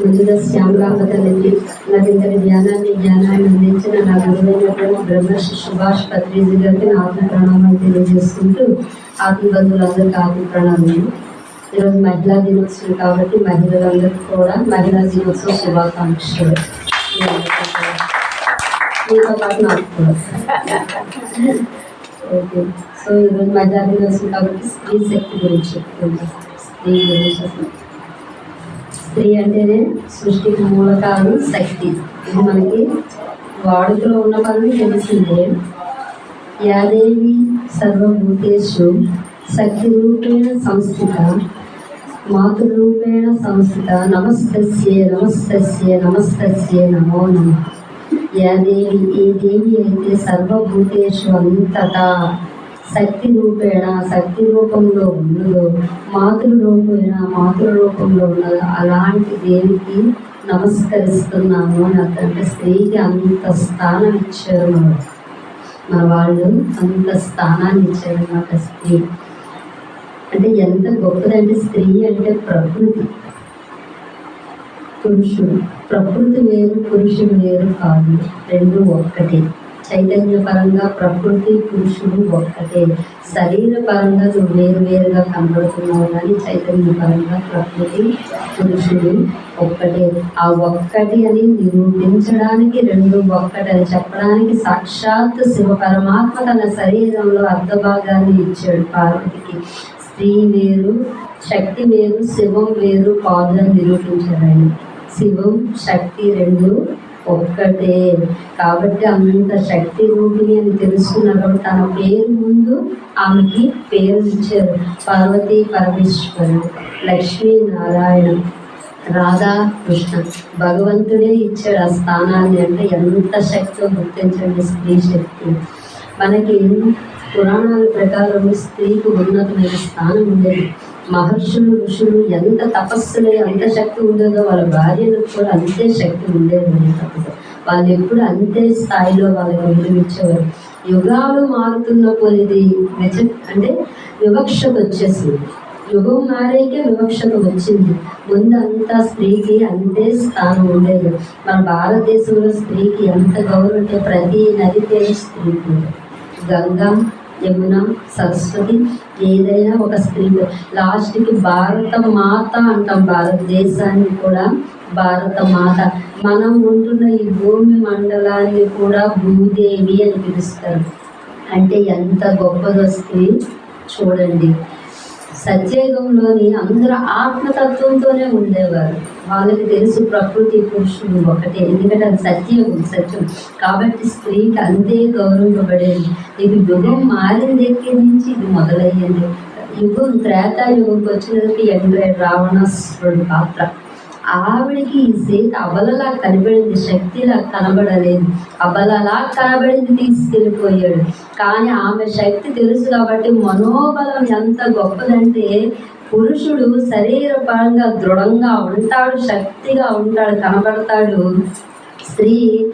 ముందుగా శ్యామరామ తల్లికి నాకు ఇంతటి జ్ఞానాన్ని జ్ఞానాన్ని అందించిన నా గురువైనటువంటి బ్రహ్మశ్రీ సుభాష్ పత్రిజీ గారికి నా ఆత్మ ప్రణామాలు తెలియజేసుకుంటూ ఆత్మ బంధువులందరికీ ఆత్మ ప్రణామాలు. ఈరోజు మహిళా దినోత్సవం కాబట్టి మహిళలందరికీ కూడా మహిళా దినోత్సవ శుభాకాంక్షలు. మీతో పాటు నాకు కూడా. ఓకే. సో ఈరోజు మహిళా దినోత్సవం కాబట్టి స్త్రీ శక్తి గురించి చెప్పుకుందాం స్త్రీ గురించి స్త్రీ అంటేనే సృష్టికి మూలకాలు శక్తి. ఇది మనకి వాడుకలో ఉన్న పని తెలిసిందే యాదేవి సర్వభూతేషు శక్తి రూపేణ సంస్థిత మాతృరూపేణ సంస్థిత నమస్తస్యే నమస్తస్యే నమస్తస్యే నమో నమ. యాదేవి ఏ దేవి అయితే సర్వభూతేషు అంతటా. శక్తి రూపేణ శక్తి రూపంలో ఉన్నదో మాతృ రూపేణ మాతృ రూపంలో ఉన్నదో. అలాంటి దేవికి నమస్కరిస్తున్నాము నాకంటే స్త్రీకి అంత స్థానం ఇచ్చారు మన మన వాళ్ళు అంత స్థానాన్ని ఇచ్చారు అన్నమాట స్త్రీ. అంటే ఎంత గొప్పదంటే స్త్రీ అంటే ప్రకృతి. పురుషుడు. ప్రకృతి వేరు పురుషుడు వేరు కాదు. రెండు ఒక్కటే. చైతన్య పరంగా ప్రకృతి పురుషుడు ఒక్కటే. శరీర పరంగా నువ్వు వేరు వేరుగా కనబడుతున్నావు కానీ చైతన్య పరంగా ప్రకృతి పురుషుడు ఒక్కటే. ఆ ఒక్కటి అని నిరూపించడానికి రెండు ఒక్కటి అని చెప్పడానికి సాక్షాత్ శివ పరమాత్మ తన శరీరంలో అర్ధభాగాన్ని ఇచ్చాడు పార్వతికి. స్త్రీ వేరు శక్తి వేరు శివం వేరు కాదు అని నిరూపించాడు శివం శక్తి రెండు ఒక్కటే. కాబట్టి అంత శక్తి రూపిణి అని తెలుసుకున్నప్పుడు తన పేరు ముందు ఆమెకి పేరు ఇచ్చారు. పార్వతీ పరమేశ్వరుడు లక్ష్మీ నారాయణ రాధా కృష్ణ. భగవంతుడే ఇచ్చాడు ఆ స్థానాన్ని. అంటే ఎంత శక్తితో గుర్తించండి స్త్రీ శక్తి. మనకి పురాణాల ప్రకారం స్త్రీకి ఉన్నతమైన స్థానం ఉండేది. మహర్షులు ఋషులు ఎంత తపస్సులు ఎంత శక్తి ఉండేదో వాళ్ళ భార్యలకు కూడా అంతే శక్తి ఉండేది తపస్సు. వాళ్ళు ఎప్పుడు అంతే స్థాయిలో వాళ్ళకి విలువించేవారు యుగాలు మారుతున్న కొలిది అంటే వివక్షత వచ్చేసింది. యుగం మారేకే వివక్షత వచ్చింది. ముందు అంతా స్త్రీకి అంతే స్థానం ఉండేది. మన భారతదేశంలో స్త్రీకి ఎంత గౌరవం ప్రతి నది పేరు స్త్రీకి. గంగా యమున సరస్వతి ఏదైనా ఒక స్త్రీ. లాస్ట్కి భారత మాత అంటాం భారతదేశాన్ని కూడా భారత మాత మనం ఉంటున్న ఈ భూమి మండలాన్ని కూడా భూదేవి అని పిలుస్తారు. అంటే ఎంత గొప్పదో స్త్రీ చూడండి. సత్యయుగంలోని అందరూ ఆత్మతత్వంతోనే ఉండేవారు. వాళ్ళకి తెలుసు ప్రకృతి పురుషుడు ఒకటే. ఎందుకంటే అది సత్యయుగం సత్యం. కాబట్టి స్త్రీకి అంతే గౌరవింపబడేది. ఇది యుగం మారిన దగ్గర నుంచి? ఇది మొదలయ్యింది. యుగం త్రేతాయుగంకి వచ్చినది ఎండ్రే రావణాసురుడు పాత్ర. ఆవిడకి ఈ సీత అబలలా కనబడింది శక్తిలా కనబడలేదు. అబలలా కనబడింది తీసుకెళ్ళిపోయాడు. కానీ ఆమె శక్తి తెలుసు కాబట్టి మనోబలం ఎంత గొప్పదంటే పురుషుడు శరీర పరంగా దృఢంగా ఉంటాడు శక్తిగా ఉంటాడు కనబడతాడు. స్త్రీ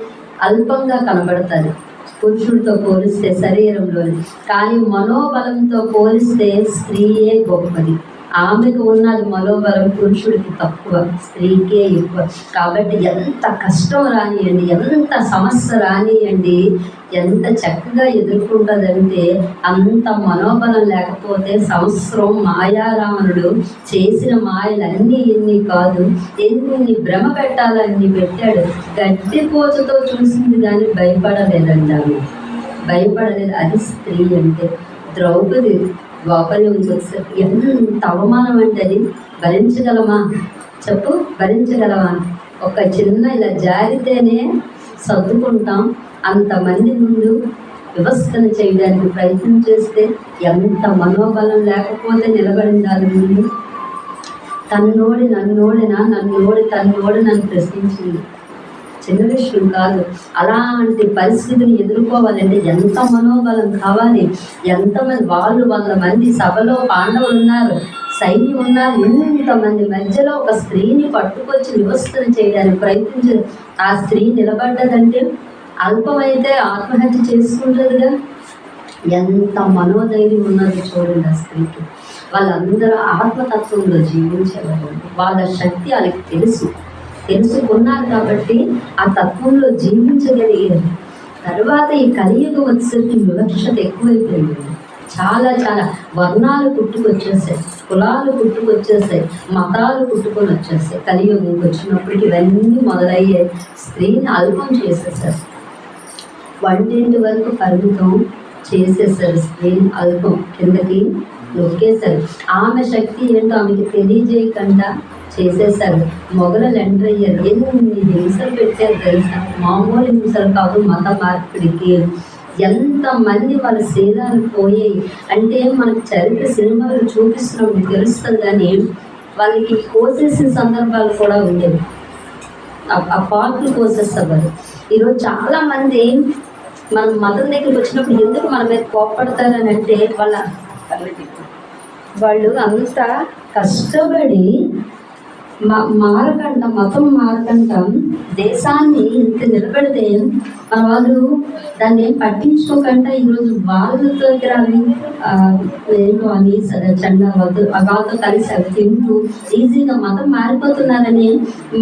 అల్పంగా కనబడతాడు. పురుషుడితో పోలిస్తే శరీరంలోని. కానీ మనోబలంతో పోలిస్తే స్త్రీయే గొప్పది. ఆమెకు ఉన్నది మనోబలం పురుషుడికి తక్కువ స్త్రీకే ఎక్కువ. కాబట్టి ఎంత కష్టం రానియండి ఎంత సమస్య రానియండి ఎంత చక్కగా ఎదుర్కొంటుందంటే అంత మనోబలం లేకపోతే సంవత్సరం మాయారావణుడు చేసిన మాయలన్నీ ఎన్ని కాదు. ఎన్ని భ్రమ పెట్టాలన్నీ పెట్టాడు? గట్టి పోచతో చూసింది కానీ భయపడలేదండి ఆమె. భయపడలేదు. అది స్త్రీ అంటే ద్రౌపది ద్వాపరయుగంకి వచ్చేసరికి ఎంత అవమానం అంటే అది? భరించగలమా? చెప్పు భరించగలమా? ఒక చిన్న ఇలా జారితేనే సర్దుకుంటాం. అంతమంది ముందు వ్యవస్థను చేయడానికి ప్రయత్నం చేస్తే ఎంత మనోబలం లేకపోతే నిలబడిన దాని ముందు? తన్నోడి నన్నోడినా నన్నోడి తన్నోడి నన్ను ప్రశ్నించింది. చిన్న విషయం కాదు. అలాంటి పరిస్థితిని ఎదుర్కోవాలంటే ఎంత మనోబలం కావాలి? ఎంతమంది వాళ్ళు వంద మంది సభలో పాండవులు ఉన్నారు సైన్యం ఉన్నారు ఇంతమంది మధ్యలో ఒక స్త్రీని పట్టుకొచ్చి వివస్థను చేయడానికి ప్రయత్నించారు. ఆ స్త్రీ నిలబడ్డదంటే అల్పమైతే ఆత్మహత్య చేసుకుంటుందిగా? ఎంత మనోధైర్యం ఉన్నది చూడండి ఆ స్త్రీకి. వాళ్ళందరూ ఆత్మతత్వంలో జీవించేవారు వాళ్ళ శక్తి వాళ్ళకి తెలుసు. తెలుసుకున్నారు కాబట్టి ఆ తత్వంలో జీవించగలిగారు తర్వాత ఈ కలియుగం వచ్చేసరికి వివక్షత ఎక్కువైపోయింది. చాలా చాలా వర్ణాలు పుట్టుకొచ్చేసాయి కులాలు పుట్టుకొచ్చేసాయి మతాలు పుట్టుకొని వచ్చేసాయి. కలియుగంకి వచ్చినప్పటికి ఇవన్నీ మొదలయ్యాయి స్త్రీని అల్పం చేసేసారు. వంటింటి వరకు పరిమితం చేసేసారు స్త్రీని అల్పం. కిందకి నొక్కేశారు. ఆమె శక్తి ఏంటో ఆమెకి తెలియజేయకుండా చేసేసారు మొగలు ఎంటర్ అయ్యారు ఎన్ని హింసలు పెట్టారు తెలుసా? మామూలు హింసలు కాదు మత మార్పిడికి. ఎంతమంది వాళ్ళ శరీరాలు పోయాయి? అంటే మనకు చరిత్ర సినిమాలు చూపిస్తున్నప్పుడు తెలుస్తుంది కానీ వాళ్ళకి కోసేసిన సందర్భాలు కూడా ఉండేవి. ఆ- పాటలు కోసేస్తారు కోసేస్తారు ఈరోజు చాలామంది మనం మన మతం దగ్గరికి వచ్చినప్పుడు ఎందుకు మన మీద కోపడతారని అంటే వాళ్ళ వాళ్ళు అంత కష్టపడి మారకంట మతం మారకంట దేశాన్ని ఇంత నిలబెడితే వాళ్ళు దాన్ని ఏం పట్టించుకోకుండా ఈరోజు వాళ్ళ దగ్గర అవి ఏంటో అని సరే చండా వద్దు వాళ్ళతో కలిసి అవి తింటూ ఈజీగా మతం మారిపోతున్నారని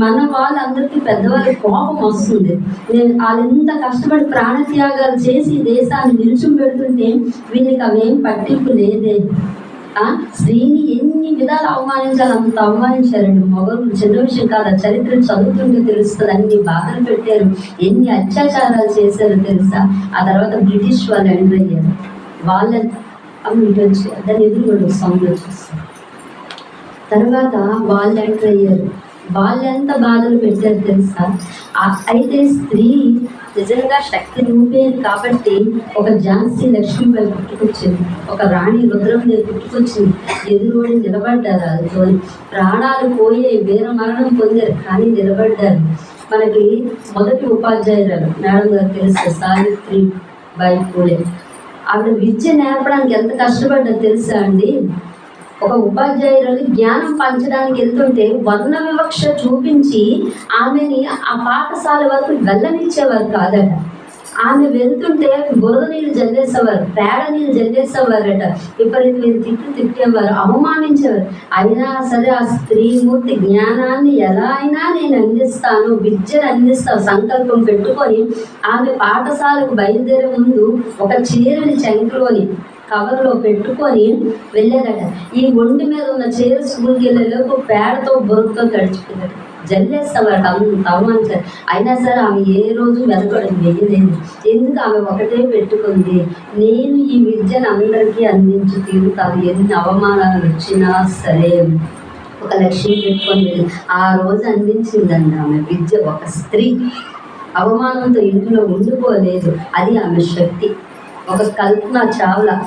మన వాళ్ళందరికీ పెద్దవాళ్ళకి కోపం వస్తుంది. నేను వాళ్ళు ఇంత కష్టపడి ప్రాణత్యాగాలు చేసి దేశాన్ని నిలిచి పెడుతుంటే వీళ్ళకి అవేం పట్టింపు లేదే. స్త్రీని ఎన్ని విధాలు అవమానించాలి అంత అవమానించారండి మగవారు చిన్న విషయం కాదు ఆ చరిత్ర చదువుతుంటే తెలుస్తుంది. అన్ని బాధలు పెట్టారు. ఎన్ని అత్యాచారాలు చేశారో తెలుసా? ఆ తర్వాత బ్రిటిష్ వాళ్ళు ఎంటర్ అయ్యారు. వాళ్ళ దాన్ని ఎదురుగోడు సౌండ్ చూస్తారు తర్వాత వాళ్ళు ఎంటర్ అయ్యారు. వాళ్ళెంత బాధలు పెట్టారు తెలుసా? అయితే స్త్రీ నిజంగా శక్తి రూపేది కాబట్టి ఒక ఝాన్సీ లక్ష్మీబాయి పుట్టుకొచ్చింది. ఒక రాణి రుద్రమదేవి పుట్టుకొచ్చింది. ఎదురుబడి నిలబడ్డారు వాళ్ళతో ప్రాణాలు పోయే వీర మరణం పొందారు కానీ నిలబడ్డారు. మనకి మొదటి ఉపాధ్యాయురాలు. మేడం గారు తెలుసు సావిత్రి బాయి పూలే. ఆవిడ విద్య నేర్పడానికి ఎంత కష్టపడ్డా తెలుసా అండి? ఒక ఉపాధ్యాయురాలు జ్ఞానం పంచడానికి వెళ్తుంటే వర్ణ వివక్ష చూపించి ఆమెని ఆ పాఠశాల వరకు వెళ్ళనిచ్చేవారు కాదట. ఆమె వెళ్తుంటే బురద నీళ్ళు జల్లేసేవారు పేడ నీళ్ళు జల్లేసేవారట. విపరీతమైన తిట్టు తిట్టేవారు అవమానించేవారు. అయినా సరే ఆ స్త్రీమూర్తి జ్ఞానాన్ని ఎలా అయినా నేను అందిస్తాను విద్యను అందిస్తాను సంకల్పం పెట్టుకొని ఆమె పాఠశాలకు బయలుదేరే ముందు ఒక చీరని చంకలోని కవర్లో పెట్టుకొని వెళ్ళాడట ఈ ఒంటి మీద ఉన్న చీర స్కూల్కి వెళ్ళేలోపు పేడతో బొరుకుతో గడిచిపోయాడు జల్లేస్తావాడు అమ్మ అవమానించారు అయినా సరే ఆమె ఏ రోజు వెనకడం వెయ్యలేదు ఎందుకు ఆమె ఒకటే పెట్టుకుంది? నేను ఈ విద్యను అందరికీ అందించి తీరుతాను. ఎన్ని అవమానాలు వచ్చినా సరే ఒక లక్ష్యం పెట్టుకొని వెళ్ళి. ఆ రోజు అందించిందండి ఆమె విద్య ఒక స్త్రీ. అవమానంతో ఇంట్లో ఉండిపోలేదు. అది ఆమె శక్తి. ఒక కల్పన చావుల.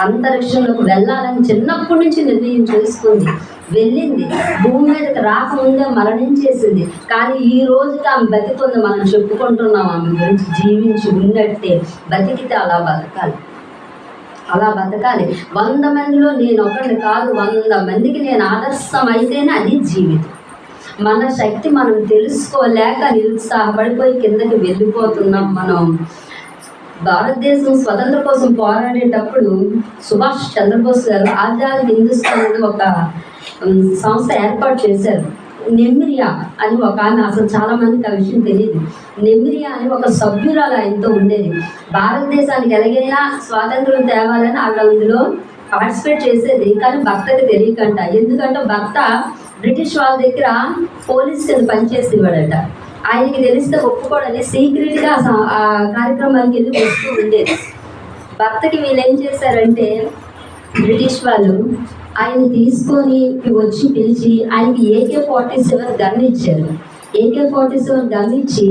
అంతరిక్షంలోకి వెళ్ళాలని చిన్నప్పటి నుంచి నిర్ణయం చేసుకుంది. వెళ్ళింది. భూమి మీదకి రాకముందే మరణించేసింది. కానీ ఈ రోజుకి ఆమె బతికుంది మనం చెప్పుకుంటున్నాం. ఆమె గురించి జీవించి ఉన్నట్టే బతికితే అలా బతకాలి. అలా బతకాలి. వంద మందిలో నేను ఒకరిని కాదు వంద మందికి నేను ఆదర్శం అయితేనే అది జీవితం. మన శక్తి మనం తెలుసుకోలేక నిరుత్సాహపడిపోయి కిందకి వెళ్ళిపోతున్నాం మనం. భారతదేశం స్వతంత్ర కోసం పోరాడేటప్పుడు సుభాష్ చంద్రబోస్ గారు ఆజాద్ హిందుస్థాన్ అని ఒక సంస్థ ఏర్పాటు చేశారు. నెమ్మిరియా అని ఒక ఆమె అసలు చాలా మందికి ఆ విషయం తెలియదు. నెమ్మిరియా అని ఒక సభ్యురాలు ఆయనతో ఉండేది. భారతదేశానికి ఎలాగైనా స్వాతంత్రం తేవాలని ఆవిడ అందులో పార్టిసిపేట్ చేసేది కానీ భర్తకి తెలియకంట. ఎందుకంటే భర్త బ్రిటిష్ వాళ్ళ దగ్గర పోలీస్ కింద పనిచేసేవాడట. ఆయనకి తెలిస్తే ఒప్పుకోడని సీక్రెట్గా ఆ ఆ కార్యక్రమానికి వెళ్ళి వస్తూ ఉండేది. భర్తకి వీళ్ళు ఏం చేశారంటే బ్రిటిష్ వాళ్ళు ఆయన తీసుకొని వచ్చి పిలిచి ఆయనకి ఏకే ఫార్టీ సెవెన్ గన్ ఇచ్చారు ఏకే ఫార్టీ సెవెన్ గన్ ఇచ్చి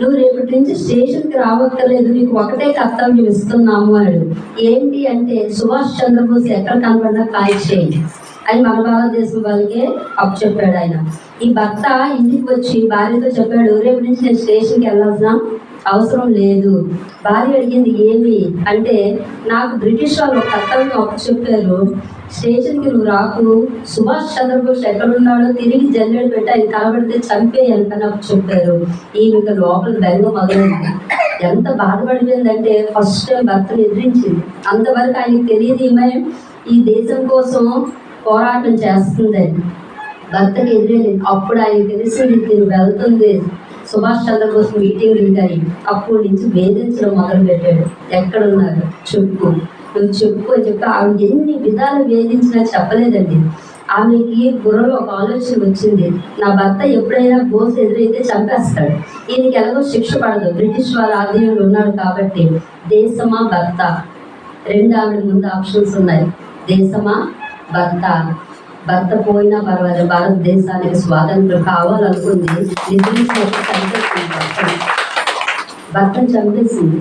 నువ్వు రేపటి నుంచి స్టేషన్కి రావక్కర్లేదు నీకు ఒకటే కర్తవ్యం ఇస్తున్నాము అన్నాడు. ఏంటి అంటే సుభాష్ చంద్రబోస్ ఎక్కడ కనబడినా కాల్ చేయండి. అని మన భారతదేశం వాళ్ళకే అప్పు చెప్పాడు ఆయన. ఈ భర్త ఇంటికి వచ్చి భార్యతో చెప్పాడు రేపు నుంచి నేను స్టేషన్కి వెళ్ళాల్సిన అవసరం లేదు. భార్య అడిగింది ఏమి? అంటే నాకు బ్రిటిష్ వాళ్ళు కర్తవ్యం అప్పు చెప్పారు. స్టేషన్కి నువ్వు రాకు. సుభాష్ చంద్రబోస్ ఎక్కడున్నాడో తిరిగి జల్లెడు పెట్టి ఆయన కనబడితే చంపేయాలి అని అప్పు చెప్పారు. ఈమె లోపల బెంగ మొదలైంది. ఎంత బాధపడిపోయిందంటే ఫస్ట్ టైం భర్తను ఎదిరించింది అంతవరకు ఆయనకి తెలియదు ఈమె. ఈ దేశం కోసం పోరాటం చేస్తుంది. భర్తకి ఎదురేది. అప్పుడు ఆయన తెలిసింది తిని వెళ్తుంది. సుభాష్ చంద్రబోస్ మీటింగ్ ఉంటాయి అప్పటి నుంచి వేధించడం మొదలు పెట్టాడు ఎక్కడున్నారు చెప్పు. నువ్వు చెప్పు అని చెప్పి ఆమె ఎన్ని విధాలు వేధించినా చెప్పలేదండి. ఆమెకి బుర్రలో ఒక ఆలోచన వచ్చింది. నా భర్త ఎప్పుడైనా బోస్ ఎదురైతే చంపేస్తాడు. ఈయనకి ఎలాగో శిక్ష పడదు. బ్రిటిష్ వారి ఆధీనంలో ఉన్నాడు కాబట్టి దేశమా భర్త? రెండు ఆవిడ ముందు ఆప్షన్స్ ఉన్నాయి. దేశమా భర్త భర్త పోయినా పర్వాలేదు భారతదేశానికి స్వాతంత్రం కావాలనుకుంది నిద్రించినట్టు చంపేసింది. భర్తను చంపేసింది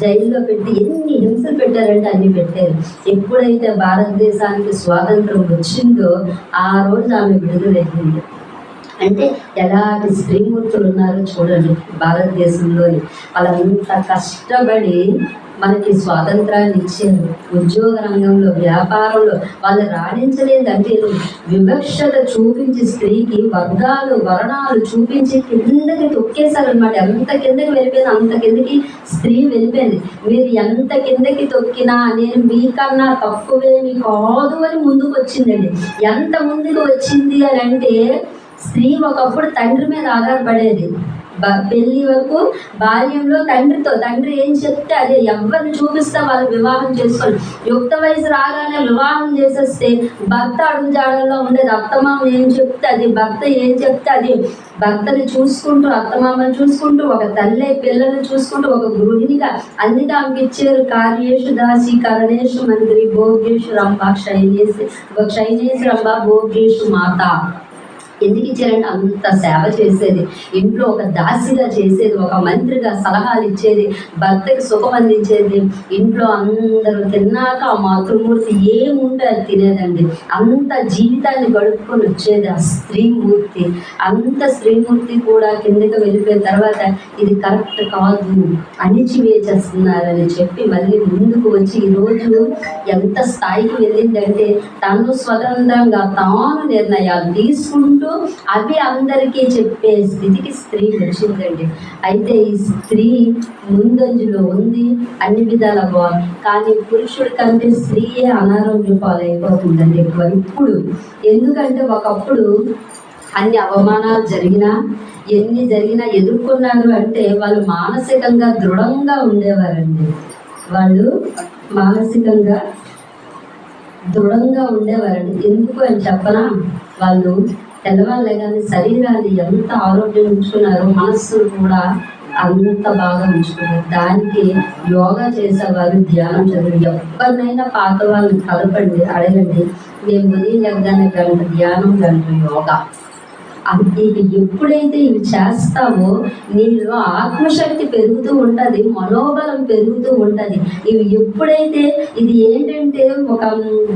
జైల్లో పెట్టి ఎన్ని హింసలు పెట్టారంటే అన్ని పెట్టారు. ఎప్పుడైతే భారతదేశానికి స్వాతంత్రం వచ్చిందో ఆ రోజు ఆమె విడుదలైంది అంటే ఎలాంటి స్త్రీమూర్తులు ఉన్నారో చూడండి భారతదేశంలోని. వాళ్ళంత కష్టపడి మనకి స్వాతంత్రాన్ని ఇచ్చారు ఉద్యోగ రంగంలో వ్యాపారంలో వాళ్ళు రాణించలేదంటే వివక్షత చూపించి స్త్రీకి వర్గాలు వర్ణాలు చూపించి కిందకి తొక్కేశారనమాట ఎంత కిందకి వెళ్ళిపోయింది అంత కిందకి స్త్రీ వెళ్ళిపోయింది. మీరు ఎంత కిందకి తొక్కినా నేను మీకన్నా తక్కువేమి కాదు అని ముందుకు వచ్చిందండి. ఎంత ముందుకు వచ్చింది అని అంటే స్త్రీ ఒకప్పుడు తండ్రి మీద ఆధారపడేది. పెళ్ళి వరకు బాల్యంలో తండ్రితో తండ్రి ఏం చెప్తే అదే ఎవరిని చూపిస్తే వాళ్ళు వివాహం చేసుకోవాలి యుక్త వయసు రాగానే వివాహం చేసేస్తే భర్త అడుగుజాడల్లో ఉండేది. అత్తమామ ఏం చెప్తే అది భర్త ఏం చెప్తే అది భర్తని చూసుకుంటూ అత్తమామని చూసుకుంటూ ఒక తల్లి పిల్లల్ని చూసుకుంటూ ఒక గృహిణిగా అందుకే ఆమెకి కార్యేషు దాసి కరణేషు మంత్రి భోగ్యేషు రంభ క్షైనేసి క్షైనేసి రంభ భోగ్యేషు మాత. ఎందుకు ఇచ్చారంటే అంత సేవ చేసేది? ఇంట్లో ఒక దాసిగా చేసేది ఒక మంత్రిగా సలహాలు ఇచ్చేది భర్తకి సుఖం అందించేది. ఇంట్లో అందరూ తిన్నాక ఆ మాతృమూర్తి ఏముంటే అది తినేదండి. అంత జీవితాన్ని గడుపుకొని వచ్చేది ఆ స్త్రీమూర్తి. అంత స్త్రీమూర్తి కూడా కిందకి వెళ్ళిపోయిన తర్వాత ఇది కరెక్ట్ కాదు అణిచివేచేస్తున్నారని చెప్పి మళ్ళీ ముందుకు వచ్చి ఈరోజు ఎంత స్థాయికి వెళ్ళిందంటే తను స్వతంత్రంగా తాను నిర్ణయాలు తీసుకుంటూ అవి అందరికీ చెప్పే స్థితికి స్త్రీ వచ్చిందండి అయితే ఈ స్త్రీ ముందంజలో ఉంది అన్ని విధాల బాగుంది కానీ పురుషుడి కంటే స్త్రీయే అనారోగ్య పాలైపోతుందండి ఎక్కువ. ఇప్పుడు ఎందుకంటే ఒకప్పుడు అన్ని అవమానాలు జరిగినా ఎన్ని జరిగినా ఎదుర్కొన్నారు అంటే వాళ్ళు మానసికంగా దృఢంగా ఉండేవారండి. వాళ్ళు మానసికంగా దృఢంగా ఉండేవారండి. ఎందుకు అని చెప్పనా? వాళ్ళు తెల్లవాళ్ళే కానీ శరీరాన్ని ఎంత ఆరోగ్యం ఉంచుకున్నారో మనస్సును కూడా అంత బాగా ఉంచుకున్నారు. దానికి యోగా చేసేవారు ధ్యానం చదివి ఎవరినైనా పాత వాళ్ళని కలపండి అడగండి. మేము ఉదయం లెగ్గానే గంట ధ్యానం గంట యోగా. ఇవి ఎప్పుడైతే ఇవి చేస్తావో నీలో ఆత్మశక్తి పెరుగుతూ ఉంటుంది మనోబలం పెరుగుతూ ఉంటుంది. ఇవి ఎప్పుడైతే ఇది ఏంటంటే ఒక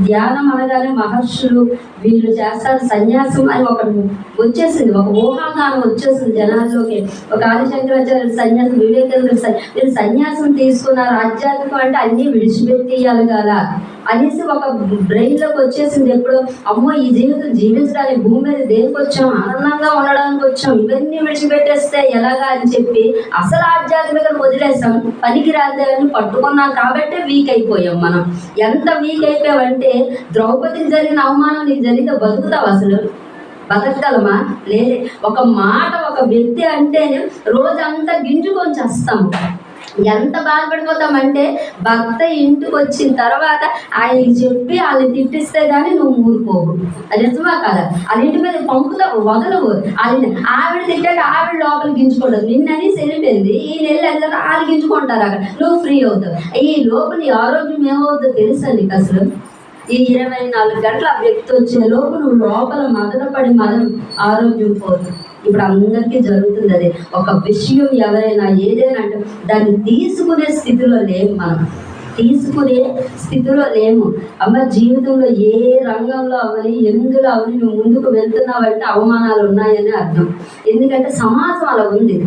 ధ్యానం అనగానే మహర్షులు వీళ్ళు చేస్తారు సన్యాసం అని ఒక వచ్చేసింది ఒక ఊహాగానం వచ్చేసింది జనాల్లోకి. ఒక ఆదిశంకరాచార్య సన్యాసం వివేకానంద వీళ్ళు సన్యాసం తీసుకున్న ఆధ్యాత్మికం అంటే అన్నీ విడిచిపెట్టేయాలి కదా. అనేసి ఒక బ్రెయిన్లోకి వచ్చేసింది ఎప్పుడు అమ్మో ఈ జీవితం జీవించడానికి భూమి మీద దేనికి వచ్చాం? ఆనందంగా ఉండడానికి వచ్చాం. ఇవన్నీ విడిచిపెట్టేస్తే ఎలాగా అని చెప్పి అసలు ఆధ్యాత్మిక వదిలేసాం. పనికి రాదని పట్టుకున్నాం కాబట్టి వీక్ అయిపోయాం మనం. ఎంత వీక్ అయిపోయామంటే ద్రౌపదికి జరిగిన అవమానం నీకు జరిగితే బతుకుతావు అసలు? బతకగలమా? లేదే. ఒక మాట ఒక వ్యక్తి అంటేనే రోజంతా గింజుకొని చేస్తాము ఎంత బాధపడిపోతామంటే భర్త ఇంటికి వచ్చిన తర్వాత ఆయన చెప్పి వాళ్ళని తిట్టిస్తే కానీ నువ్వు ఊరుకోవు అది నిజమా కదా? వాళ్ళ ఇంటి మీద పంపుతావు వదలవు. వాళ్ళని ఆవిడ తిట్టాక ఆవిడ లోపల గింజుకుంటుంది నిన్నని వెళ్ళిపోయింది ఈ నెల అందరూ వాళ్ళు గించుకుంటారు అక్కడ. నువ్వు ఫ్రీ అవుతావు. ఈ లోపల ఆరోగ్యం ఏమవుతుందో తెలుసా నీకు అసలు? ఈ ఇరవై నాలుగు గంటల వ్యక్తి వచ్చే లోపు నువ్వు లోపల మదనపడి మనం ఆరోగ్యం పోతుంది ఇప్పుడు అందరికీ జరుగుతుంది అది ఒక విషయం ఎవరైనా ఏదైనా అంటే దాన్ని తీసుకునే స్థితిలో లేము మనం. తీసుకునే స్థితిలో లేము. అమ్మ జీవితంలో ఏ రంగంలో అవని ఎందులో అవని నువ్వు ముందుకు వెళ్తున్నావంటే అవమానాలు ఉన్నాయని అర్థం. ఎందుకంటే సమాజం అలా ఉంది.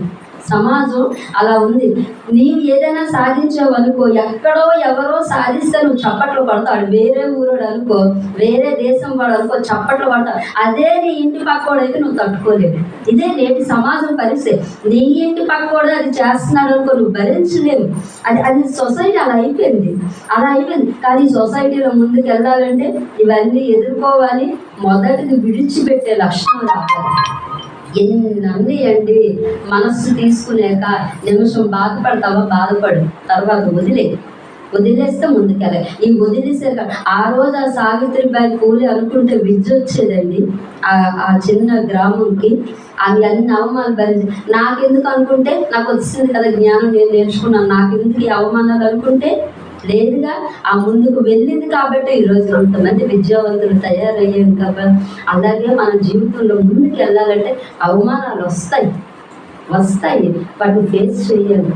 సమాజం అలా ఉంది. నీవు ఏదైనా సాధించావు అనుకో ఎక్కడో ఎవరో సాధిస్తే నువ్వు చప్పట్లు పడతాడు వేరే ఊరోడు అనుకో వేరే దేశం వాడు అనుకో చప్పట్లు పడతాడు అదే నీ ఇంటి పక్కోడైతే అయితే నువ్వు తట్టుకోలేవు. ఇదే నేటి సమాజం పరిస్థితి. నీ ఇంటి పక్కోడు అది చేస్తున్నాడు అనుకో నువ్వు భరించలేవు. అది అది సొసైటీ అలా అయిపోయింది. అలా అయిపోయింది. కానీ సొసైటీలో ముందుకు వెళ్ళాలంటే ఇవన్నీ ఎదుర్కోవాలి. మొదటిది విడిచిపెట్టే లక్షణం రావాలి. ఎన్ని అండి మనస్సు తీసుకునేక నిమిషం బాధపడతావా? బాధపడు. తర్వాత వదిలే. వదిలేస్తే ముందుకెళ్ళ. ఈ వదిలేసాక ఆ రోజు ఆ సావిత్రిబాయి కూలి అనుకుంటే విద్య వచ్చేదండి ఆ ఆ చిన్న గ్రామంకి. అవి అన్ని అవమానాలు భరించి నాకెందుకు అనుకుంటే? నాకు వచ్చింది కదా జ్ఞానం నేను నేర్చుకున్నాను. నాకెందుకు ఈ అవమానాలు అనుకుంటే? లేదుగా ఆ ముందుకు వెళ్ళింది కాబట్టి ఈరోజు కొంతమంది విద్యావంతులు తయారయ్యారు కాబట్టి అలాగే మన జీవితంలో ముందుకు వెళ్ళాలంటే అవమానాలు వస్తాయి. వస్తాయి. వాటిని ఫేస్ చేయాలి.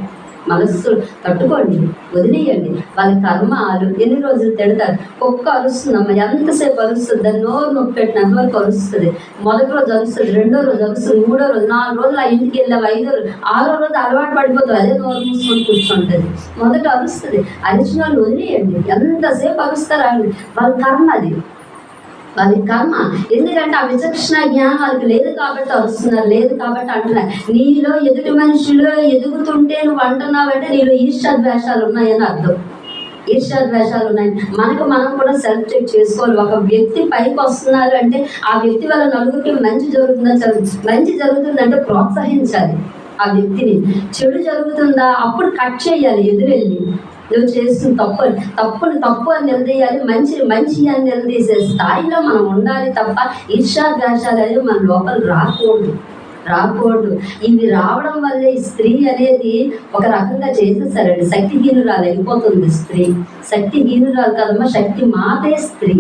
మనస్సు తట్టుకోండి వదిలేయండి. వాళ్ళ కర్మాలు ఎన్ని రోజులు తిడతారు? కుక్క అరుస్తుందమ్మ ఎంతసేపు అరుస్తుంది? దాన్ని నోరు నొప్పి పెట్టినంత వరకు అరుస్తుంది. మొదటి రోజు అరుస్తుంది రెండో రోజు అరుస్తుంది మూడో రోజు నాలుగు రోజులు ఆ ఇంటికి వెళ్ళావు ఐదో రోజు ఆరో రోజు అలవాటు పడిపోతుంది అదే నోరు మూసుకొని కూర్చుంటుంది. మొదట అరుస్తుంది. అరిచిన వాళ్ళు వదిలేయండి. ఎంతసేపు అరుస్తారు వాళ్ళు వాళ్ళ కర్మ అది. అది కర్మ. ఎందుకంటే ఆ విచక్షణ జ్ఞానం వాళ్ళకి లేదు కాబట్టి వస్తున్నారు లేదు కాబట్టి అంటున్నారు. నీలో ఎదుటి మనుషులు ఎదుగుతుంటే నువ్వు అంటున్నావంటే నీలో ఈర్ష్యాద్వేషాలు ఉన్నాయని అర్థం. ఈర్ష్యాద్వేషాలు ఉన్నాయి. మనకు మనం కూడా సెల్ఫ్ చెక్ చేసుకోవాలి. ఒక వ్యక్తి పైకి వస్తున్నారు అంటే ఆ వ్యక్తి వల్ల నలుగురికి మంచి జరుగుతుందా మంచి జరుగుతుందంటే ప్రోత్సహించాలి ఆ వ్యక్తిని. చెడు జరుగుతుందా అప్పుడు కట్ చేయాలి ఎదురెళ్ళి. నువ్వు చేస్తున్న తప్పు తప్పుని తప్పు అని నిలదీయాలి మంచి మంచి అని నిలదీసే స్థాయిలో మనం ఉండాలి తప్ప ఈర్షాద్వేషాలు అనేవి మన లోపల రాకూడదు రాకూడదు. ఇవి రావడం వల్ల స్త్రీ అనేది ఒక రకంగా చేసేసారండి. శక్తిహీనురాలు అయిపోతుంది స్త్రీ. శక్తిహీనురాలు కదమ్మా శక్తి మాతే స్త్రీ.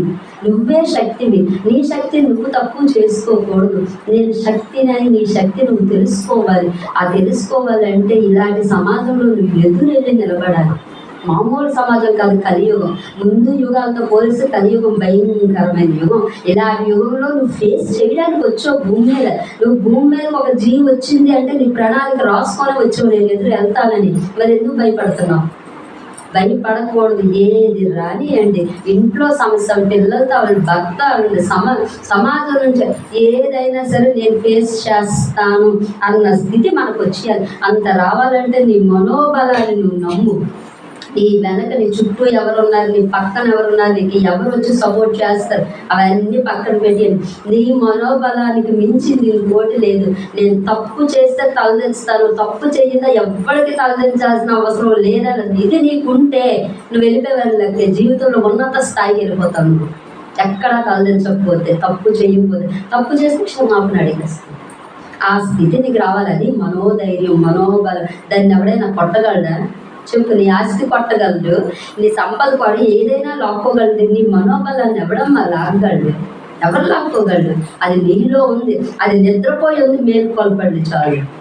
నువ్వే శక్తివి. నీ శక్తి నువ్వు తక్కువ చేసుకోకూడదు. నేను శక్తిని అని నీ శక్తి నువ్వు తెలుసుకోవాలి. ఆ తెలుసుకోవాలంటే ఇలాంటి సమాజంలో నువ్వు ఎదురెళ్ళి నిలబడాలి. మామూలు సమాజం కాదు కలియుగం. ముందు యుగాలతో పోలిస్తే కలియుగం భయంకరమైన యుగం. ఇలాంటి యుగంలో నువ్వు ఫేస్ చేయడానికి వచ్చావు భూమి మీద. నువ్వు భూమి మీద ఒక జీవి వచ్చింది అంటే నీ ప్రణాళిక రాసుకొని వచ్చావు నేను ఎదురు వెళ్తానని. మరి ఎందుకు భయపడుతున్నావు? భయపడకూడదు ఏది రాని అండి ఇంట్లో సమస్య పిల్లలతో ఆవిడ భర్త ఆవిడ సమ సమాజం నుంచి ఏదైనా సరే నేను ఫేస్ చేస్తాను అన్న స్థితి మనకు వచ్చేయాలి. అంత రావాలంటే నీ మనోబలాన్ని నువ్వు నమ్ము. నీ వెనక నీ చుట్టూ ఎవరున్నారు? నీ పక్కన ఎవరున్నారు? నీకు ఎవరు వచ్చి సపోర్ట్ చేస్తారు? అవన్నీ పక్కన పెట్టాను నీ మనోబలానికి మించి నీ ఓటు లేదు. నేను తప్పు చేస్తే తలదించుతాను. తప్పు చేయదా ఎవరికి తలదించాల్సిన అవసరం లేదన్నది ఇది నీకుంటే నువ్వు వెళ్ళిపోయే జీవితంలో ఉన్నత స్థాయికి వెళ్ళిపోతాను నువ్వు. ఎక్కడా తలదించకపోతే తప్పు చేయకపోతే తప్పు చేస్తే క్షమాపణ అడిగేస్తాను. ఆ స్థితి నీకు రావాలని మనోధైర్యం మనోబలం. దాన్ని ఎవడైనా కొట్టగలడా? చెప్పు నీ ఆస్తి కొట్టగలడు. నీ సంపద కొడు ఏదైనా లాక్కోగలడు. నీ మనోబలాన్ని ఎవడమ్మా లాగలడు ఎవరు లాక్కోగలడు? అది నీలో ఉంది. అది నిద్రపోయి ఉంది. మేలుకొల్పండి చాలు.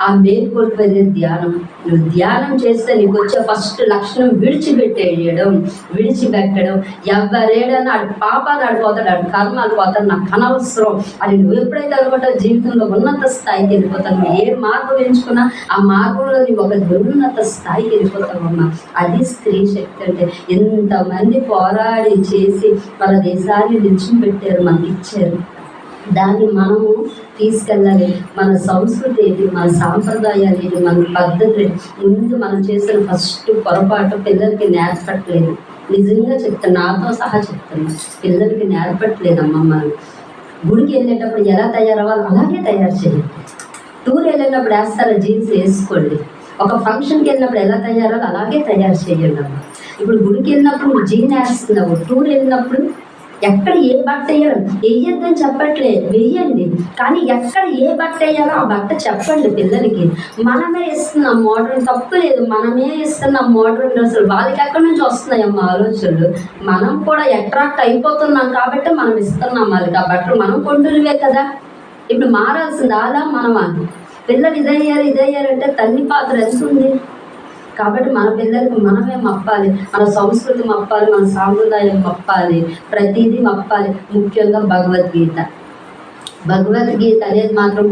ఆ మేలుకొల్పేది ధ్యానం. నువ్వు ధ్యానం చేస్తే నీకు వచ్చే ఫస్ట్ లక్షణం విడిచిపెట్టేయడం విడిచిపెట్టడం. ఎవరేడన్నా ఆడు పాపాలు ఆడిపోతాడు అటు కర్మాలు పోతాడు నాకు అనవసరం అది నువ్వు ఎప్పుడైతే అనుకుంటావు జీవితంలో ఉన్నత స్థాయికి వెళ్ళిపోతావు నువ్వు ఏ మార్గం ఎంచుకున్నా ఆ మార్గంలో నీవు ఒక ఉన్నత స్థాయికి వెళ్ళిపోతావమ్మా అది స్త్రీ శక్తి అంటే ఎంతమంది పోరాడి చేసి వాళ్ళ దేశాన్ని నిలిచిపెట్టారు మనకి ఇచ్చారు. దాన్ని మనము తీసుకెళ్ళాలి. మన సంస్కృతి ఏంటి? మన సాంప్రదాయాలు ఏంటి? మన పద్ధతులు ముందు మనం చేసిన ఫస్ట్ పొరపాటు పిల్లలకి నేర్పట్లేదు. నిజంగా చెప్తాను నాతో సహా చెప్తాను పిల్లలకి నేర్పట్లేదమ్మా మనం. గుడికి వెళ్ళేటప్పుడు ఎలా తయారవ్వాలో? అలాగే తయారు చేయండి. టూర్ వెళ్ళేటప్పుడు వేస్తారా? జీన్స్ వేసుకోండి. ఒక ఫంక్షన్కి వెళ్ళినప్పుడు ఎలా తయారో అలాగే తయారు చేయండి అమ్మ. ఇప్పుడు గుడికి వెళ్ళినప్పుడు జీన్ వేస్తున్నావు. టూర్ వెళ్ళినప్పుడు ఎక్కడ ఏ బట్ట వేయాలి వెయ్యొద్దని చెప్పట్లే వేయండి కానీ ఎక్కడ ఏ బట్ట వేయాలో ఆ బట్ట చెప్పండి పిల్లలకి. మనమే ఇస్తున్నాం మోడర్న్ తప్పు లేదు. మనమే ఇస్తున్నాం మోడర్న్ డ్రెస్సులు. వాళ్ళకి ఎక్కడి నుంచి వస్తున్నాయమ్మా ఆలోచనలు? మనం కూడా అట్రాక్ట్ అయిపోతున్నాం కాబట్టి మనం ఇస్తున్నాం వాళ్ళకి ఆ బట్టలు. మనం కొంటున్నవే కదా. ఇప్పుడు మారాల్సింది అలా మనమా పిల్లలు ఇదయ్యారు ఇదయ్యారంటే తల్లి పాత్ర ఎంత ఉంది? కాబట్టి మన పిల్లలకి మనమే మప్పాలి మన సంస్కృతి మప్పాలి మన సాంప్రదాయం మప్పాలి ప్రతిదీ మప్పాలి. ముఖ్యంగా భగవద్గీత. భగవద్గీత అనేది మాత్రం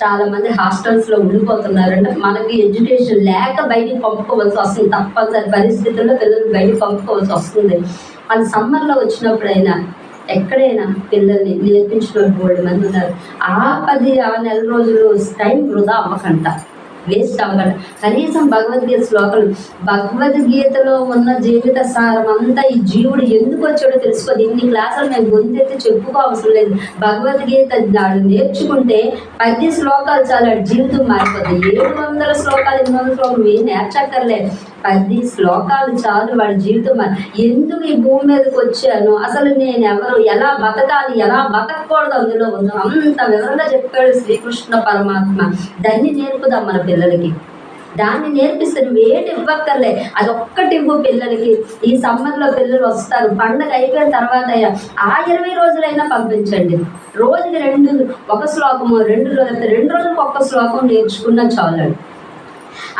చాలా మంది హాస్టల్స్లో ఉండిపోతున్నారు అంటే మనకి ఎడ్యుకేషన్ లేక బయటికి పంపుకోవాల్సి వస్తుంది. తప్పనిసరి పరిస్థితుల్లో పిల్లలు బయటికి పంపుకోవాల్సి వస్తుంది. అది సమ్మర్లో వచ్చినప్పుడైనా ఎక్కడైనా పిల్లల్ని నేర్పించిన బోల్డ్ మంది ఉన్నారు. ఆ పది ఆ నెల రోజులు టైం వృధా అవ్వకంట. వేస్ట్ అవ్వకండి కనీసం భగవద్గీత శ్లోకాలు భగవద్గీతలో ఉన్న జీవిత సారం అంతా ఈ జీవుడు ఎందుకు వచ్చాడో తెలుసుకోదు ఇన్ని క్లాసులు మేము గొంతెత్తి చెప్పుకో అవసరం లేదు. భగవద్గీత వాడు నేర్చుకుంటే పది శ్లోకాలు చాలు వాడి జీవితం మారిపోతుంది ఏడు వందల శ్లోకాలు ఎనిమిది వందల శ్లోకాలు ఏం నేర్చక్కర్లే పది శ్లోకాలు చాలు వాడి జీవితం మారి. ఎందుకు ఈ భూమి మీదకి వచ్చాను? అసలు నేను ఎవరు? ఎలా బతకాలి? ఎలా బతకకూడదు అందులో ఉందో అంత వివరంగా చెప్పాడు శ్రీకృష్ణ పరమాత్మ. దాన్ని నేర్పుదాం మన పిల్లలకి. దాన్ని నేర్పిస్తే నువ్వు ఏటి ఇవ్వక్కర్లే. అది ఒక్కటి ఇవ్వు పిల్లలకి. ఈ సమ్మర్లో పిల్లలు వస్తారు. పండగ అయిపోయిన తర్వాత ఆ ఇరవై రోజులైనా పంపించండి. రోజుకి రెండు ఒక శ్లోకము రెండు రోజులు రెండు రోజులకు ఒక్క శ్లోకం నేర్చుకున్నా చాలండి.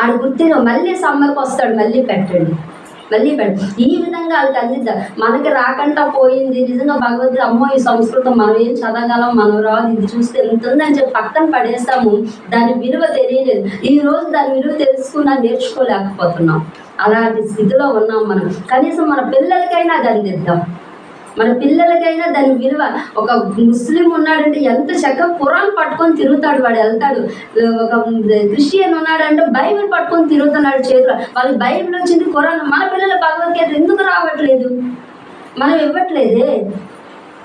ఆడు గుర్తిన మళ్ళీ సమ్మర్కి వస్తాడు మళ్ళీ పెట్టండి. మళ్ళీ పెడతాం. ఈ విధంగా అవి అందిద్దాం మనకి రాకుండా పోయింది. నిజంగా భగవద్గీత అమ్మో ఈ సంస్కృతం మనం ఏం చదవగలం మనం రాదు ఇది చూస్తే ఎంత ఉందని చెప్పి పక్కన పడేస్తాము దాని విలువ తెలియలేదు. ఈ రోజు దాని విలువ తెలుసుకున్నా నేర్చుకోలేకపోతున్నాం. అలాంటి స్థితిలో ఉన్నాం మనం. కనీసం మన పిల్లలకైనా దాన్ని తెద్దాం. మన పిల్లలకైనా దాని విలువ. ఒక ముస్లిం ఉన్నాడంటే ఎంత చక్కగా పురాణ్ పట్టుకొని తిరుగుతాడు వాడు వెళ్తాడు. ఒక క్రిస్టియన్ ఉన్నాడంటే బైబిల్ పట్టుకొని తిరుగుతున్నాడు చేతిలో. వాళ్ళకి బైబిల్ వచ్చింది కురాన్ మన పిల్లల భగవద్గీత ఎందుకు రావట్లేదు? మనం ఇవ్వట్లేదే.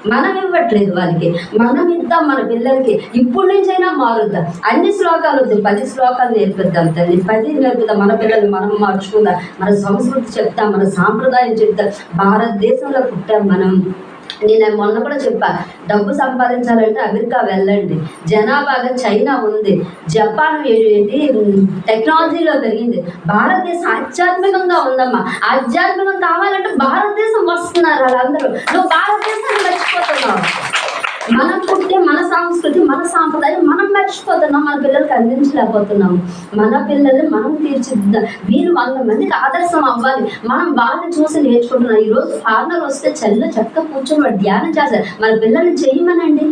మనం ఇవ్వట్లేదు వాళ్ళకి మనం ఇద్దాం మన పిల్లలకి. ఇప్పటి నుంచైనా మారుద్దాం. అన్ని శ్లోకాలు పది శ్లోకాలు నేర్పిద్దాం తల్లి. పది నేర్పిద్దాం. మన పిల్లల్ని మనం మార్చుకుందాం. మన సంస్కృతి చెప్తాం. మన సాంప్రదాయం చెప్తాం. భారతదేశంలో పుట్టాం మనం. నేను మొన్న కూడా చెప్పా డబ్బు సంపాదించాలంటే అమెరికా వెళ్ళండి. జనాభాగా చైనా ఉంది. జపాన్ ఏంటి టెక్నాలజీలో పెరిగింది. భారతదేశం ఆధ్యాత్మికంగా ఉందమ్మా. ఆధ్యాత్మికం కావాలంటే భారతదేశం వస్తున్నారు వాళ్ళందరూ. నువ్వు భారతదేశాన్ని మర్చిపోతున్నావు. మనం పుట్టే మన సంస్కృతి మన సాంప్రదాయం మనం మర్చిపోతున్నాం మన పిల్లలకి అందించలేకపోతున్నాము మన పిల్లల్ని మనం తీర్చిదిద్దాం వీరు వంద మందికి ఆదర్శం అవ్వాలి. మనం వాళ్ళని చూసి నేర్చుకుంటున్నాం. ఈరోజు ఫార్నర్ వస్తే చల్ల చక్క కూర్చొని వాడు ధ్యానం చేస్తారు. మన పిల్లల్ని చేయమనండి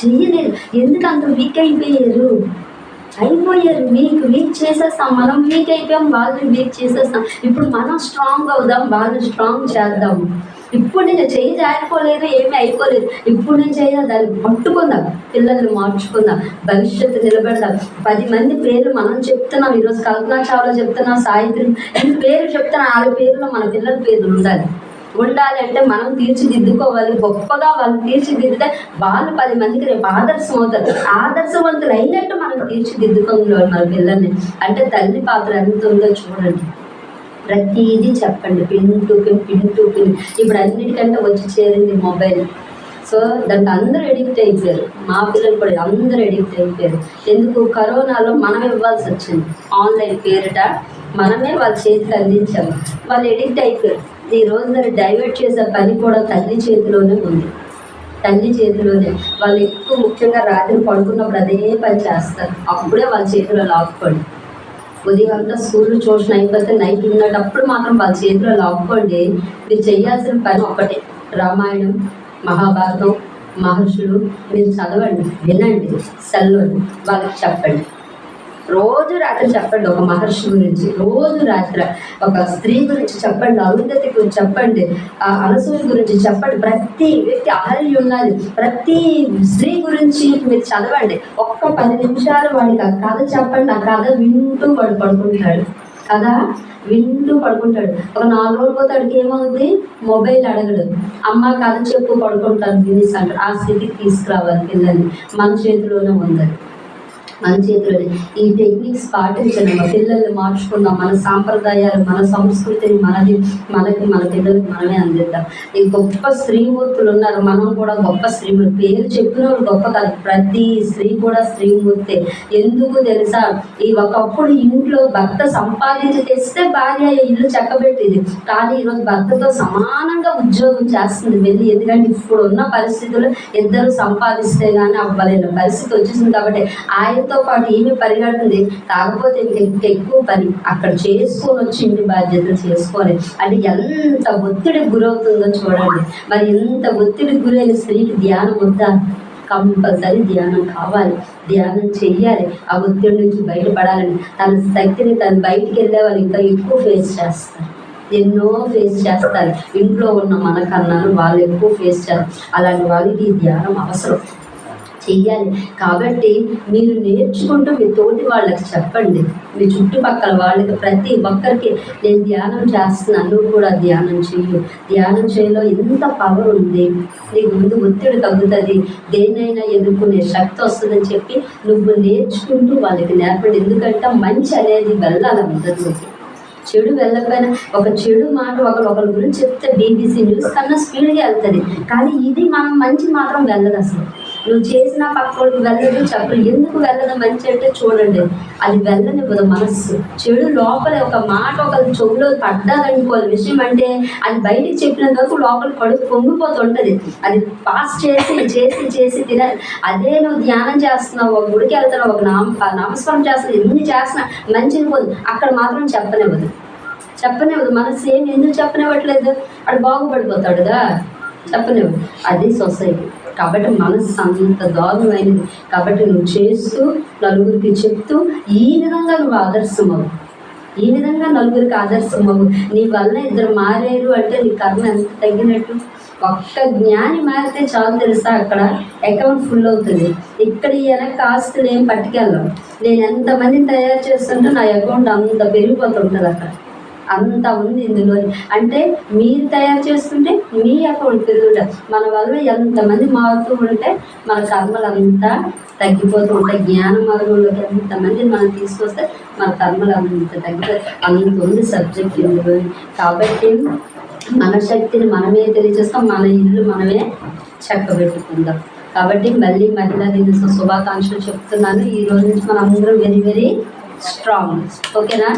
చెయ్యలేదు. ఎందుకు అంత వీక్ అయిపోయారు? అయిపోయారు. వీక్ వీక్ చేసేస్తాం. మనం వీక్ అయిపోయాం. వాళ్ళని వీక్ చేసేస్తాం. ఇప్పుడు మనం స్ట్రాంగ్ అవుదాం. వాళ్ళని స్ట్రాంగ్ చేద్దాం. ఇప్పుడు నేను చేయి జారిపోలేదు ఏమీ అయిపోలేదు. ఇప్పుడు నేను చేయాలి దాన్ని పట్టుకుందాం పిల్లల్ని మార్చుకుందాం భవిష్యత్తు నిలబెడదాం పది మంది పేర్లు మనం చెప్తున్నాం ఈరోజు కల్పనా చావ్లా చెప్తున్నాం సాయిత్రి ఈ పేరు చెప్తున్నా ఆరు పేర్లో మన పిల్లల పేర్లు ఉండాలి. ఉండాలి అంటే మనం తీర్చిదిద్దుకోవాలి. గొప్పగా వాళ్ళు తీర్చిదిద్దితే వాళ్ళు పది మందికి రేపు ఆదర్శం అవుతారు. ఆదర్శవంతులు అయినట్టు మనం తీర్చిదిద్దుకోవాలి మన పిల్లల్ని. అంటే తల్లి పాత్ర ఎంత ఉందో చూడండి. ప్రతిదీ చెప్పండి. Pin to pin pin to pin ఇప్పుడు అన్నిటికంటే వచ్చి చేరింది మొబైల్. సో దానికి అందరూ ఎడిక్ట్ అయిపోయారు. మా పిల్లలు కూడా అందరూ ఎడిక్ట్ అయిపోయారు. ఎందుకు? కరోనాలో మనం ఇవ్వాల్సి వచ్చింది. ఆన్లైన్ పేరిట మనమే వాళ్ళ చేతికి అందించాము. వాళ్ళు ఎడిక్ట్ అయిపోయారు. ఈ రోజు దాన్ని డైవర్ట్ చేసే పని కూడా తల్లి చేతిలోనే ఉంది. తల్లి చేతిలోనే. వాళ్ళు ఎక్కువ ముఖ్యంగా రాత్రి పడుకున్నప్పుడు అదే పని చేస్తారు. అప్పుడే వాళ్ళ చేతిలో లాక్కోండి. ఉదయం అంతా స్కూల్ ట్యూషన్ అయిపోతే నైట్ ఉన్నటప్పుడు మాత్రం వాళ్ళ చేతిలో లాక్కోండి. మీరు చేయాల్సిన పని ఒకటే. రామాయణం మహాభారతం మహర్షులు మీరు చదవండి వినండి సెల్వండి వాళ్ళకి చెప్పండి. రోజు రాత్రి చెప్పండి ఒక మహర్షి గురించి రోజు రాత్రి ఒక స్త్రీ గురించి చెప్పండి అరుంధతి గురించి చెప్పండి ఆ అనసూయ గురించి చెప్పండి ప్రతి వ్యక్తి అహల్య ఉన్నది ప్రతి స్త్రీ గురించి మీరు చదవండి ఒక్క పది నిమిషాలు వాడికి ఆ కథ చెప్పండి ఆ కథ వింటూ వాడు పడుకుంటాడు. కదా? వింటూ పడుకుంటాడు. ఒక నాలుగు రోజులు పోతే అడిగి ఏమవుతుంది మొబైల్ అడగడు. అమ్మ కథ చెప్పు పడుకుంటాను తినేసి అంటారు ఆ స్థితికి తీసుకురావాలి పిల్లల్ని. మన చేతిలోనే ఉందని మన చేతిలోనే. ఈ టెక్నిక్స్ పాటించండి. మా పిల్లల్ని మార్చుకుందాం. మన సాంప్రదాయాలు మన సంస్కృతిని మనది మనకి మన పిల్లలకి మనమే అందిద్దాం. ఈ గొప్ప స్త్రీమూర్తులు ఉన్నారు. మనం కూడా గొప్ప స్త్రీమూర్తి. పేరు చెప్పిన వాళ్ళు గొప్ప కాదు. ప్రతి స్త్రీ కూడా స్త్రీమూర్తే. ఎందుకు తెలుసా? ఈ ఒకప్పుడు ఇంట్లో భర్త సంపాదించి తెస్తే భార్య ఇల్లు చక్కబెట్టేది. కానీ ఈరోజు భర్తతో సమానంగా ఉద్యోగం చేస్తుంది. వెళ్ళి ఎందుకంటే ఇప్పుడు ఉన్న పరిస్థితుల్లో ఇద్దరు సంపాదిస్తే కానీ అవ్వలేని పరిస్థితి వచ్చేసింది. కాబట్టి ఆయన ఆయనతో పాటు ఏమి పరిగెడుతుంది కాకపోతే ఇంకా ఎక్కువ పని. అక్కడ చేసుకొని వచ్చి ఇంటి బాధ్యతలు చేసుకోవాలి అంటే ఎంత ఒత్తిడికి గురవుతుందో చూడండి. మరి ఎంత ఒత్తిడికి గురైన స్త్రీకి ధ్యానం వద్దా? కంపల్సరీ ధ్యానం కావాలి. ధ్యానం చెయ్యాలి. ఆ ఒత్తిడి నుంచి బయటపడాలని. తన శక్తిని తను బయటికి వెళ్ళే వాళ్ళు ఇంకా ఎక్కువ ఫేస్ చేస్తారు. ఎన్నో ఫేస్ చేస్తారు. ఇంట్లో ఉన్న మనకన్నాను వాళ్ళు ఎక్కువ ఫేస్ చేస్తారు. అలాంటి వాళ్ళకి ఈ ధ్యానం అవసరం. చెయ్యాలి. కాబట్టి మీరు నేర్చుకుంటూ మీ తోటి వాళ్ళకి చెప్పండి. మీ చుట్టుపక్కల వాళ్ళకి ప్రతి ఒక్కరికి నేను ధ్యానం చేస్తున్నాను నువ్వు కూడా ధ్యానం చెయ్యి. ధ్యానం చేయలో ఎంత పవర్ ఉంది? నీకు ముందు ఒత్తిడి తగ్గుతుంది. దేన్నైనా ఎదుర్కొనే శక్తి వస్తుందని చెప్పి నువ్వు నేర్చుకుంటూ వాళ్ళకి నేర్పండి. ఎందుకంటే మంచి అనేది వెళ్ళాలి అందరిలోకి చెడు వెళ్ళకపోయినా ఒక చెడు మాట ఒకరు ఒకరి గురించి చెప్తే బీబీసీ న్యూస్ కన్నా స్పీడ్గా వెళ్తుంది. కానీ ఇది మనం మంచి మాత్రం వెళ్ళదు అసలు. నువ్వు చేసిన పక్కోడికి వెళ్ళదు చెప్పరు ఎందుకు వెళ్ళదు? మంచి అంటే చూడండి. అది వెళ్ళనివ్వదు మనస్సు. చెడు లోపల ఒక మాట ఒక చెవులో పడ్డదనుకోవాలి. విషయం అంటే అది బయటికి చెప్పినంత వరకు లోపల కడుపు పొంగిపోతుంటది. అది పాస్ చేసి చేసి చేసి తినాలి అదే నువ్వు ధ్యానం చేస్తున్నావు ఒక గుడికి వెళ్తున్నావు ఒక నామ నామస్మరణ చేస్తున్నావు ఎన్ని చేస్తున్నా మంచిది పోదు. అక్కడ మాత్రం చెప్పనివ్వదు. చెప్పనివ్వదు. మనసు ఏం ఎందుకు చెప్పనివ్వట్లేదు? అడు బాగుపడిపోతాడుగా. చెప్పనివ్వదు. అది సొసైటీ. కాబట్టి మనసు అంత దారుణమైనది. కాబట్టి నువ్వు చేస్తూ నలుగురికి చెప్తూ ఈ విధంగా నువ్వు ఆదర్శమవు. ఈ విధంగా నలుగురికి ఆదర్శమవు. నీ వల్ల ఇద్దరు మారేరు అంటే నీ కర్మ ఎంత తగ్గినట్టు? ఒక్క జ్ఞాని మారితే చాలు తెలుసా అక్కడ? అకౌంట్ ఫుల్ అవుతుంది. ఇక్కడ ఈ వెనక ఆస్తులు ఏం పట్టుకెళ్ళాం నేను ఎంతమందిని తయారు చేస్తుంటే నా అకౌంట్ అంత పెరిగిపోతుంటుంది అక్కడ. అంత ఉంది ఇందులో అంటే మీరు తయారు చేస్తుంటే మీ అకౌంట్ ఉంటుంది. మన వల్ల ఎంతమంది మారుతూ ఉంటే మన కర్మలు అంతా తగ్గిపోతూ ఉంటాయి. జ్ఞాన మార్గంలోకి ఎంతమంది మనం తీసుకొస్తే మన కర్మలు అంత తగ్గిపోతాయి అంత ఉంది సబ్జెక్ట్ ఇందులో కాబట్టి మన శక్తిని మనమే తెలియజేస్తాం. మన ఇల్లు మనమే చక్కబెట్టుకుందాం. కాబట్టి మళ్ళీ మహిళా దినోత్సవ శుభాకాంక్షలు చెప్తున్నాను. ఈ రోజు నుంచి మనం అందరం వెరీ వెరీ స్ట్రాంగ్ ఓకేనా